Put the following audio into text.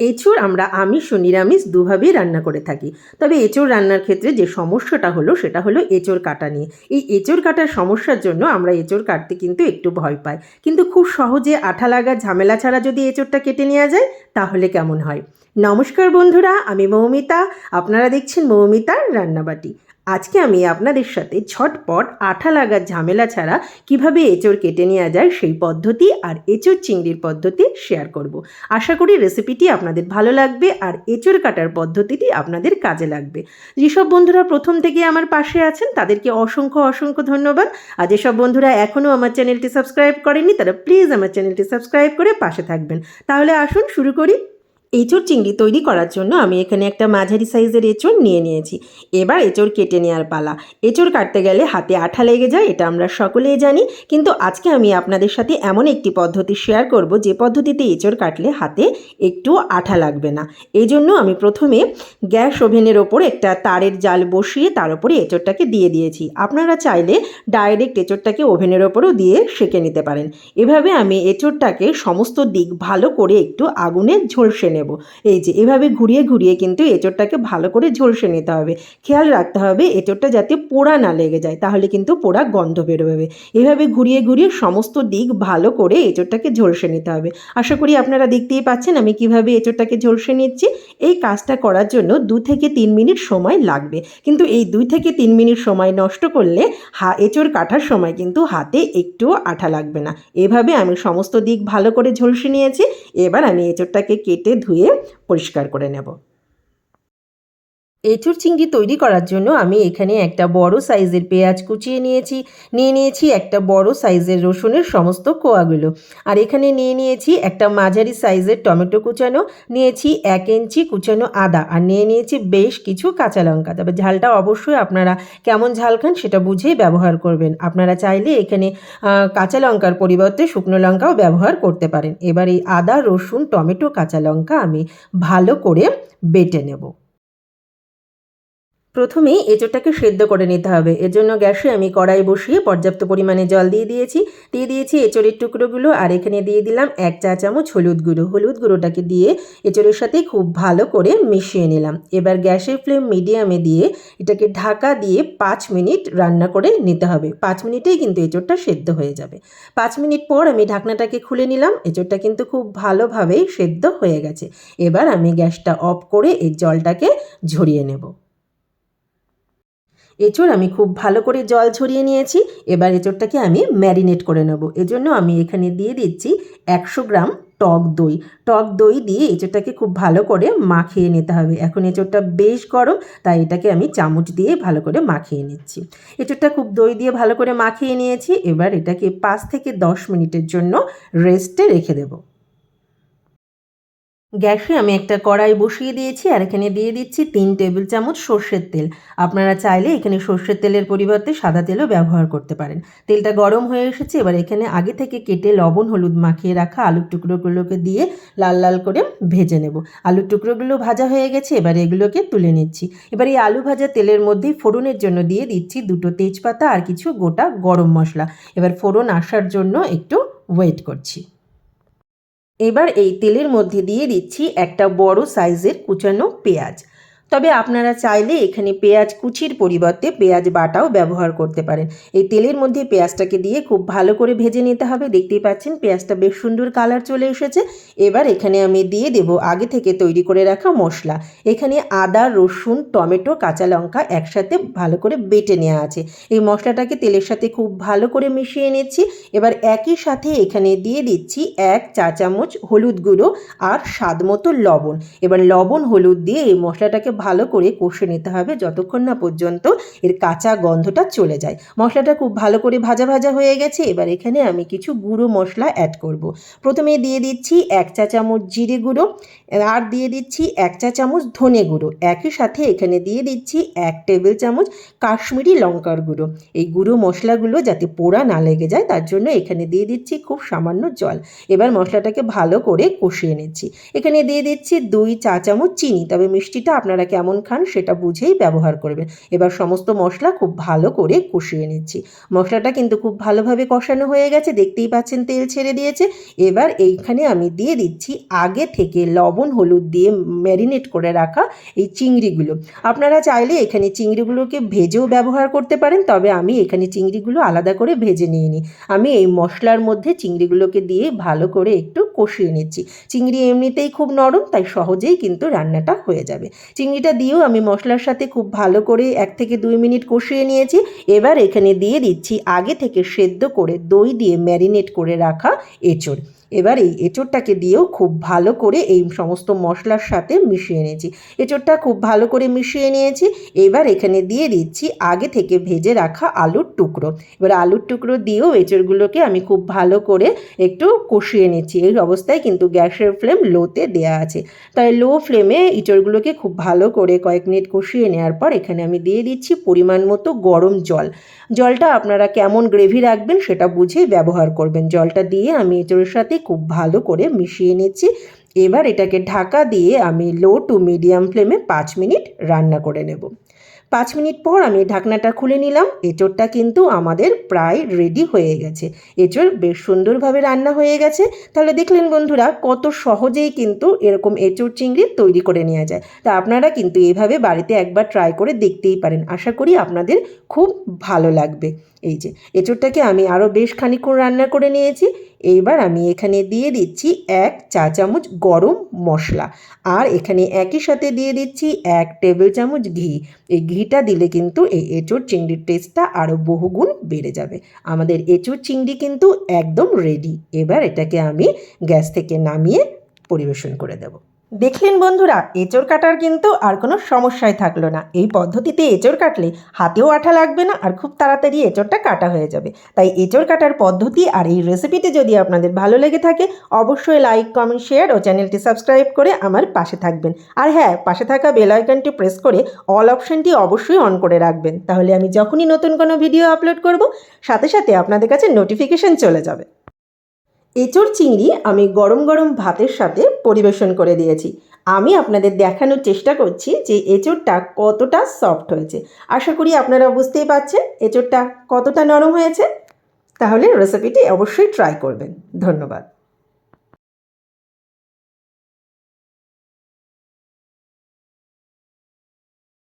এঁচোড় আমরা আমিষ ও নিরামিষ দুভাবেই রান্না করে থাকি। তবে এঁচোড় রান্নার ক্ষেত্রে যে সমস্যাটা হলো, সেটা হলো এঁচোড় কাটা নিয়ে। এই এঁচোড় কাটার সমস্যার জন্য আমরা এঁচোড় কাটতে কিন্তু একটু ভয় পাই। কিন্তু খুব সহজে আঠা লাগা ঝামেলা ছাড়া যদি এঁচোড়টা কেটে নেওয়া যায়, তাহলে কেমন হয়? নমস্কার বন্ধুরা, আমি মৌমিতা। আপনারা দেখছেন মৌমিতার রান্নাবাটি। আজকে আমি আপনাদের সাথে ঝটপট আঠা লাগার ঝামেলা ছাড়া কীভাবে এঁচোড় কেটে নেওয়া যায় সেই পদ্ধতি আর এঁচোড় চিংড়ির পদ্ধতি শেয়ার করব। আশা করি রেসিপিটি আপনাদের ভালো লাগবে আর এঁচোড় কাটার পদ্ধতিটি আপনাদের কাজে লাগবে। যেসব বন্ধুরা প্রথম থেকে আমার পাশে আছেন, তাদেরকে অসংখ্য অসংখ্য ধন্যবাদ। আর যেসব বন্ধুরা এখনও আমার চ্যানেলটি সাবস্ক্রাইব করেনি তারা প্লিজ আমার চ্যানেলটি সাবস্ক্রাইব করে পাশে থাকবেন। তাহলে আসুন শুরু করি এঁচোড় চিংড়ি তৈরি করার জন্য আমি এখানে একটা মাঝারি সাইজের এঁচোড় নিয়ে নিয়েছি। এবার এঁচোড় কেটে নেওয়ার পালা। এঁচোড় কাটতে গেলে হাতে আঠা লেগে যায়, এটা আমরা সকলেই জানি। কিন্তু আজকে আমি আপনাদের সাথে এমন একটি পদ্ধতি শেয়ার করব, যে পদ্ধতিতে এঁচোড় কাটলে হাতে একটু আঠা লাগবে না। এই জন্য আমি প্রথমে গ্যাস ওভেনের ওপর একটা তারের জাল বসিয়ে তার উপরে এঁচোড়টাকে দিয়ে দিয়েছি। আপনারা চাইলে ডাইরেক্ট এঁচোড়টাকে ওভেনের ওপরও দিয়ে সেঁকে নিতে পারেন। এভাবে আমি এঁচোড়টাকে সমস্ত দিক ভালো করে একটু আগুনে ঝলসে নেব। এই যে, এভাবে ঘুরিয়ে ঘুরিয়ে কিন্তু এঁচোড়টাকে ভালো করে ঝলসে নিতে হবে। খেয়াল রাখতে হবে এঁচোড়টা যাতে পোড়া না লেগে যায়, তাহলে কিন্তু পোড়া গন্ধ বেরোবে। এভাবে ঘুরিয়ে ঘুরিয়ে সমস্ত দিক ভালো করে এঁচোড়টাকে ঝলসে নিতে হবে। আশা করি আপনারা দেখতেই পাচ্ছেন আমি কীভাবে এঁচোড়টাকে ঝলসে নিচ্ছি। এই কাজটা করার জন্য দু থেকে তিন মিনিট সময় লাগবে। কিন্তু এই দুই থেকে তিন মিনিট সময় নষ্ট করলে হা, এঁচোড় কাটার সময় কিন্তু হাতে একটুও আঠা লাগবে না। এভাবে আমি সমস্ত দিক ভালো করে ঝলসে নিয়েছি। এবার আমি এঁচোড়টাকে কেটে ধুয়ে পরিষ্কার করে নেব। এঁচুর চিংড়ি তৈরি করার জন্য আমি এখানে একটা বড় সাইজের পেঁয়াজ কুচিয়ে নিয়েছি। নিয়ে নিয়েছি একটা বড় সাইজের রসুনের সমস্ত কোয়াগুলো। আর এখানে নিয়ে নিয়েছি একটা মাঝারি সাইজের টমেটো কুচানো, নিয়েছি এক ইঞ্চি কুচানো আদা, আর নিয়ে নিয়েছি বেশ কিছু কাঁচা লঙ্কা। তবে ঝালটা অবশ্যই আপনারা কেমন ঝাল খান সেটা বুঝেই ব্যবহার করবেন। আপনারা চাইলে এখানে কাঁচা লঙ্কার পরিবর্তে শুকনো লঙ্কাও ব্যবহার করতে পারেন। এবার এই আদা, রসুন, টমেটো, কাঁচা লঙ্কা আমি ভালো করে বেটে নেব। প্রথমেই এঁচোড়টাকে সেদ্ধ করে নিতে হবে। এর জন্য গ্যাসে আমি কড়াই বসিয়ে পর্যাপ্ত পরিমাণে জল দিয়ে দিয়েছি। দিয়ে দিয়েছি এঁচোড়ের টুকরোগুলো আর এখানে দিয়ে দিলাম এক চা চামচ হলুদ গুঁড়ো। হলুদ গুঁড়োটাকে দিয়ে এঁচোড়ের সাথে খুব ভালো করে মিশিয়ে নিলাম। এবার গ্যাসের ফ্লেম মিডিয়ামে দিয়ে এটাকে ঢাকা দিয়ে পাঁচ মিনিট রান্না করে নিতে হবে। পাঁচ মিনিটেই কিন্তু এঁচোড়টা সেদ্ধ হয়ে যাবে। পাঁচ মিনিট পর আমি ঢাকনাটাকে খুলে নিলাম। এঁচোড়টা কিন্তু খুব ভালোভাবেই সেদ্ধ হয়ে গেছে। এবার আমি গ্যাসটা অফ করে এই জলটাকে ঝরিয়ে নেব। এঁচোড় আমি খুব ভালো করে জল ছড়িয়ে নিয়েছি। এবার এঁচোড়টাকে আমি ম্যারিনেট করে নেব। এজন্য আমি এখানে দিয়ে দিচ্ছি একশো গ্রাম টক দই। টক দই দিয়ে এঁচোড়টাকে খুব ভালো করে মাখিয়ে নিতে হবে। এখন এঁচোড়টা বেশ গরম, তাই এটাকে আমি চামচ দিয়ে ভালো করে মাখিয়ে নিচ্ছি। এঁচোড়টা খুব দই দিয়ে ভালো করে মাখিয়ে নিয়েছি। এবার এটাকে পাঁচ থেকে দশ মিনিটের জন্য রেস্টে রেখে দেবো। গ্যাসে আমি একটা কড়াই বসিয়ে দিয়েছি আর এখানে দিয়ে দিচ্ছি তিন টেবিল চামচ সর্ষের তেল। আপনারা চাইলে এখানে সর্ষের তেলের পরিবর্তে সাদা তেলও ব্যবহার করতে পারেন। তেলটা গরম হয়ে এসেছে, এবার এখানে আগে থেকে কেটে লবণ, হলুদ মাখিয়ে রাখা আলুর টুকরোগুলোকে দিয়ে লাল লাল করে ভেজে নেব। আলুর টুকরোগুলো ভাজা হয়ে গেছে, এবার এগুলোকে তুলে নিচ্ছি। এবার এই আলু ভাজা তেলের মধ্যেই ফোড়নের জন্য দিয়ে দিচ্ছি দুটো তেজপাতা আর কিছু গোটা গরম মশলা। এবার ফোড়ন আসার জন্য একটু ওয়েট করছি। এবার এই তেলের মধ্যে দিয়ে দিচ্ছি একটা বড় সাইজের কুচানো পেঁয়াজ। তবে আপনারা চাইলে এখানে পেঁয়াজ কুচির পরিবর্তে পেঁয়াজ বাটাও ব্যবহার করতে পারেন। এই তেলের মধ্যে পেঁয়াজটাকে দিয়ে খুব ভালো করে ভেজে নিতে হবে। দেখতেই পাচ্ছেন পেঁয়াজটা বেশ সুন্দর কালার চলে এসেছে। এবার এখানে আমি দিয়ে দেব আগে থেকে তৈরি করে রাখা মশলা। এখানে আদা, রসুন, টমেটো, কাঁচা লঙ্কা একসাথে ভালো করে বেটে নেওয়া আছে। এই মশলাটাকে তেলের সাথে খুব ভালো করে মিশিয়ে নিচ্ছি। এবার একই সাথে এখানে দিয়ে দিচ্ছি এক চা চামচ হলুদ গুঁড়ো আর স্বাদ মতো লবণ। এবার লবণ, হলুদ দিয়ে এই মশলাটাকে ভালো করে কষে নিতে হবে যতক্ষণ না পর্যন্ত এর কাঁচা গন্ধটা চলে যায়। মশলাটা খুব ভালো করে ভাজা ভাজা হয়ে গেছে, এবার এখানে আমি কিছু গুঁড়ো মশলা অ্যাড করব। প্রথমে দিয়ে দিচ্ছি এক চা চামচ জিরে গুঁড়ো, আর দিয়ে দিচ্ছি এক চা চামচ ধনে গুঁড়ো। একই সাথে এখানে দিয়ে দিচ্ছি এক টেবিল চামচ কাশ্মীরি লঙ্কার গুঁড়ো। এই গুঁড়ো মশলাগুলো যাতে পোড়া না লেগে যায়, তার জন্য এখানে দিয়ে দিচ্ছি খুব সামান্য জল। এবার মশলাটাকে ভালো করে কষিয়ে নিচ্ছি। এখানে দিয়ে দিচ্ছি দুই চা চামচ চিনি, তবে মিষ্টিটা আপনারা কেমন খান সেটা বুঝেই ব্যবহার করবেন। এবার সমস্ত মশলা খুব ভালো করে কষিয়ে নিচ্ছি। মশলাটা কিন্তু খুব ভালোভাবে কষানো হয়ে গেছে, দেখতেই পাচ্ছেন তেল ছেড়ে দিয়েছে। এবার এইখানে আমি দিয়ে দিচ্ছি আগে থেকে লবণ, হলুদ দিয়ে ম্যারিনেট করে রাখা এই চিংড়িগুলো। আপনারা চাইলে এখানে চিংড়িগুলোকে ভেজেও ব্যবহার করতে পারেন, তবে আমি এখানে চিংড়িগুলো আলাদা করে ভেজে নিয়ে নিই আমি এই মশলার মধ্যে চিংড়িগুলোকে দিয়ে ভালো করে একটু কষিয়ে নিচ্ছি। চিংড়ি এমনিতেই খুব নরম, তাই সহজেই কিন্তু রান্নাটা হয়ে যাবে। চিংড়িটা দিয়েও আমি মশলার সাথে খুব ভালো করে এক থেকে দুই মিনিট কষিয়ে নিয়েছি। এবার এখানে দিয়ে দিচ্ছি আগে থেকে সেদ্ধ করে দই দিয়ে ম্যারিনেট করে রাখা এঁচড়। এবার এই এঁচড়টাকে দিয়েও খুব ভালো করে এই সমস্ত মশলার সাথে মিশিয়ে নিয়েছি। এঁচড়টা খুব ভালো করে মিশিয়ে নিয়েছি। এবার এখানে দিয়ে দিচ্ছি আগে থেকে ভেজে রাখা আলুর টুকরো। এবার আলুর টুকরো দিয়েও এঁচড়গুলোকে আমি খুব ভালো করে একটু কষিয়ে নিচ্ছি। এই অবস্থায় কিন্তু গ্যাসের ফ্লেম লোতে দেয়া আছে। তাই লো ফ্লেমে এঁচড়গুলোকে খুব ভালো করে কয়েক মিনিট কষিয়ে নেওয়ার পর এখানে আমি দিয়ে দিচ্ছি পরিমাণ মতো গরম জল। জলটা আপনারা কেমন গ্রেভি রাখবেন সেটা বুঝেই ব্যবহার করবেন। জলটা দিয়ে আমি এঁচড়ের সাথে খুব ভালো করে মিশিয়ে নিচ্ছি। এবার এটাকে ঢাকা দিয়ে আমি লো টু মিডিয়াম ফ্লেমে পাঁচ মিনিট রান্না করে নেব। পাঁচ মিনিট পর আমি ঢাকনাটা খুলে নিলাম। এঁচড়টা কিন্তু আমাদের প্রায় রেডি হয়ে গেছে। এঁচড় বেশ সুন্দরভাবে রান্না হয়ে গেছে। তাহলে দেখলেন বন্ধুরা, কত সহজেই কিন্তু এরকম এঁচড় চিংড়ি তৈরি করে নেওয়া যায়। তা আপনারা কিন্তু এইভাবে বাড়িতে একবার ট্রাই করে দেখতেই পারেন। আশা করি আপনাদের খুব ভালো লাগবে। এই যে, এঁচড়টাকে আমি আরও বেশ খানিক্ষণ রান্না করে নিয়েছি। এইবার আমি এখানে দিয়ে দিচ্ছি এক চা চামচ গরম মশলা। আর এখানে একই সাথে দিয়ে দিচ্ছি এক টেবিল চামচ ঘি। এই ঘিটা দিলে কিন্তু এই এঁচুর চিংড়ির টেস্টটা আরও বহুগুণ বেড়ে যাবে। আমাদের এঁচুর চিংড়ি কিন্তু একদম রেডি এবার এটাকে আমি গ্যাস থেকে নামিয়ে পরিবেশন করে দেবো। দেখলেন বন্ধুরা এঁচড় কাটার কিন্তু আর কোনো সমস্যাই থাকল না। এই পদ্ধতিতে এঁচড় কাটলে হাতেও আঠা লাগবে না আর খুব তাড়াতাড়ি এঁচড়টা কাটা হয়ে যাবে। তাই এঁচড় কাটার পদ্ধতি আর এই রেসিপিটি যদি আপনাদের ভালো লেগে থাকে, অবশ্যই লাইক কমেন্ট শেয়ার ও চ্যানেলটি সাবস্ক্রাইব করে আমার পাশে থাকবেন। আর হ্যাঁ পাশে থাকা বেল আইকনটি প্রেস করে অল অপশনটি অবশ্যই অন করে রাখবেন। তাহলে আমি যখনই নতুন কোনো ভিডিও আপলোড করব, সাথে সাথে আপনাদের কাছে নোটিফিকেশন চলে যাবে। এঁচড় চিংড়ি আমি গরম গরম ভাতের সাথে পরিবেশন করে দিয়েছি। আমি আপনাদের দেখানোর চেষ্টা করছি যে এঁচড়টা কতটা সফট হয়েছে। আশা করি আপনারা বুঝতেই পারছেন এঁচড়টা কতটা নরম হয়েছে। তাহলে রেসিপিটি অবশ্যই ট্রাই করবেন। ধন্যবাদ।